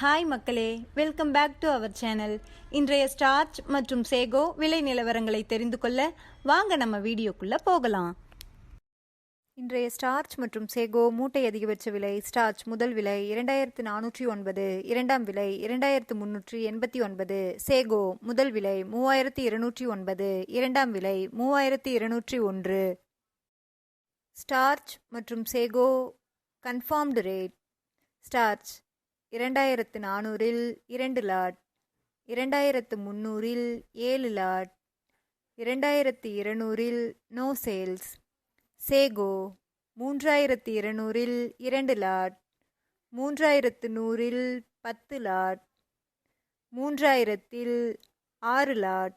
Hi மக்களே. Welcome back to our channel இன்றைய starch மற்றும் சேகோ விலை நிலவரங்களை தெரிந்து கொள்ள வாங்க நம்ம வீடியோக்குள்ளே போகலாம். இன்றைய ஸ்டார்ச் மற்றும் சேகோ மூட்டை அதிகபட்ச விலை ஸ்டார்ச் முதல் விலை இரண்டாயிரத்து நானூற்றி ஒன்பது இரண்டாம் விலை இரண்டாயிரத்து முன்னூற்றி எண்பத்தி ஒன்பது சேகோ முதல் விலை மூவாயிரத்தி இருநூற்றி ஒன்பது இரண்டாம் விலை மூவாயிரத்தி இருநூற்றி ஒன்று. ஸ்டார்ச் மற்றும் சேகோ கன்ஃபார்ம்டு ரேட் ஸ்டார்ச் இரண்டாயிரத்து நானூறில் இரண்டு லாட் இரண்டாயிரத்து முந்நூறில் ஏழு லாட் இரண்டாயிரத்து இருநூறில் நோ சேல்ஸ் சேகோ மூன்றாயிரத்து இருநூறில் இரண்டு லாட் மூன்றாயிரத்து நூறில் பத்து லாட் மூன்றாயிரத்தில் ஆறு லாட்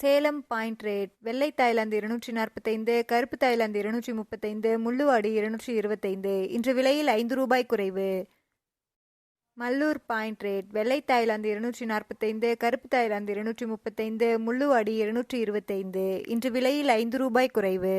சேலம் பாயிண்ட் ரேட் வெள்ளை தாய்லாந்து இருநூற்றி நாற்பத்தைந்து கருப்பு தாய்லாந்து இருநூற்றி முப்பத்தைந்து முள்ளுவாடி இருநூற்றி இருபத்தைந்து. இன்று விலையில் ஐந்து ரூபாய் குறைவு. மல்லூர் பாயிண்ட் ரேட் வெள்ளை தாய்லாந்து இருநூற்றி நாற்பத்தைந்து கருப்பு தாய்லாந்து இருநூற்றி முப்பத்தைந்து முள்ளுவாடி இருநூற்றி இருபத்தைந்து. இன்று விலையில் ஐந்து ரூபாய் குறைவு.